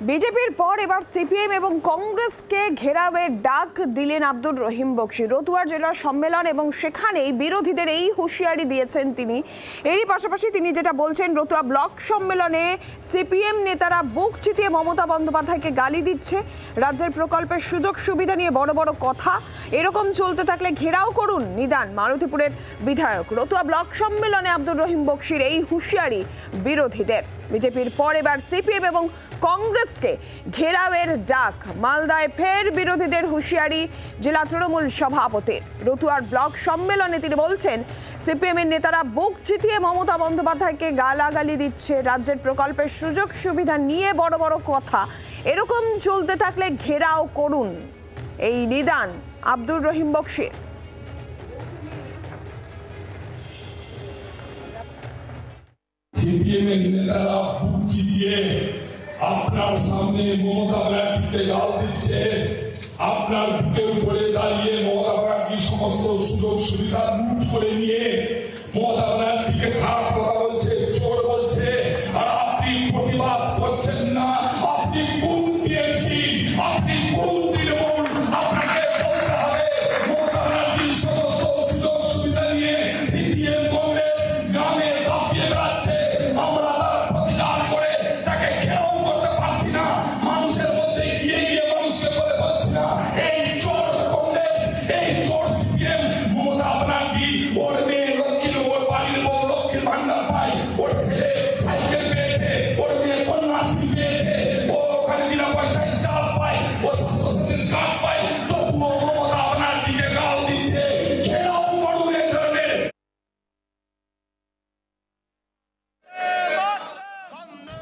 বিজেপির পর এবার সিপিএম এবং কংগ্রেসকে ঘেরাওয়ের ডাক দিলেন আব্দুর রহিম বক্সি। রতুয়া জেলার সম্মেলন এবং সেখানেই বিরোধীদের এই হুঁশিয়ারি দিয়েছেন তিনি। এরই পাশাপাশি তিনি যেটা বলছেন, রতুয়া ব্লক সম্মেলনে সিপিএম নেতারা বুক চিতিয়ে মমতা বন্দ্যোপাধ্যায়কে গালি দিচ্ছে। রাজ্যের প্রকল্পের সুযোগ সুবিধা নিয়ে বড় বড় কথা। এরকম চলতে থাকলে ঘেরাও করুন নিদান, মারুতিপুরের বিধায়ক। রতুয়া ব্লক সম্মেলনে আব্দুর রহিম বক্সির এই হুঁশিয়ারি বিরোধীদের। বিজেপির পর এবার সিপিএম এবং কংগ্রেসকে ঘেরাওয়ের ডাক। মালদায় ফের বিরোধীদের হুঁশিয়ারি, জেলা তৃণমূল সভাপতির। রতুয়ার ব্লক সম্মেলনে তিনি বলছেন সিপিএম এর নেতারা বুক চিতিয়ে মমতা বন্দ্যোপাধ্যায়কে গালাগালি দিচ্ছে। রাজ্যের প্রকল্পের সুযোগ সুবিধা নিয়ে বড় বড় কথা। এরকম চলতে থাকলে ঘেরাও করুন। এই নিদান আব্দুর রহিম বক্সির। সিপিএম এর নেতারা বুক চিতিয়ে আপনার সামনে মমতা ব্যানার্জিকে গাল দিচ্ছে। আপনার বুকের উপরে দাঁড়িয়ে মমতা ব্যানার্জি সমস্ত সুযোগ সুবিধা লুট করে নিয়ে মমতা ব্যানার্জিকে খারাপ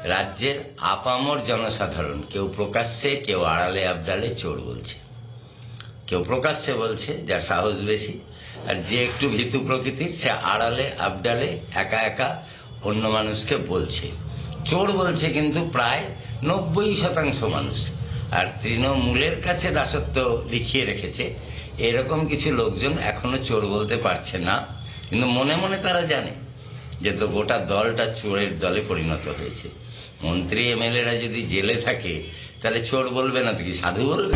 রাজ্যের আপামর জনসাধারণ কেউ প্রকাশ্যে কেউ আড়ালে আবডালে চোর বলছে। কেউ প্রকাশ্যে বলছে যার সাহস বেশি। আর যে একটু ভীতু প্রকৃতির, সে আড়ালে, আবডালে, একা একা অন্য মানুষকে বলছে। চোর বলছে কিন্তু প্রায় নব্বই শতাংশ মানুষ। আর তৃণমূলের কাছে দাসত্ব লিখিয়ে রেখেছে। এরকম কিছু লোকজন এখনও চোর বলতে পারছে না। কিন্তু মনে মনে তারা জানে যে তো গোটা দলটা চোরের দলে পরিণত হয়েছে। মন্ত্রী এমএলএরা যদি জেলে থাকে, তাহলে চোর বলবে না তো কি সাধু বলবে?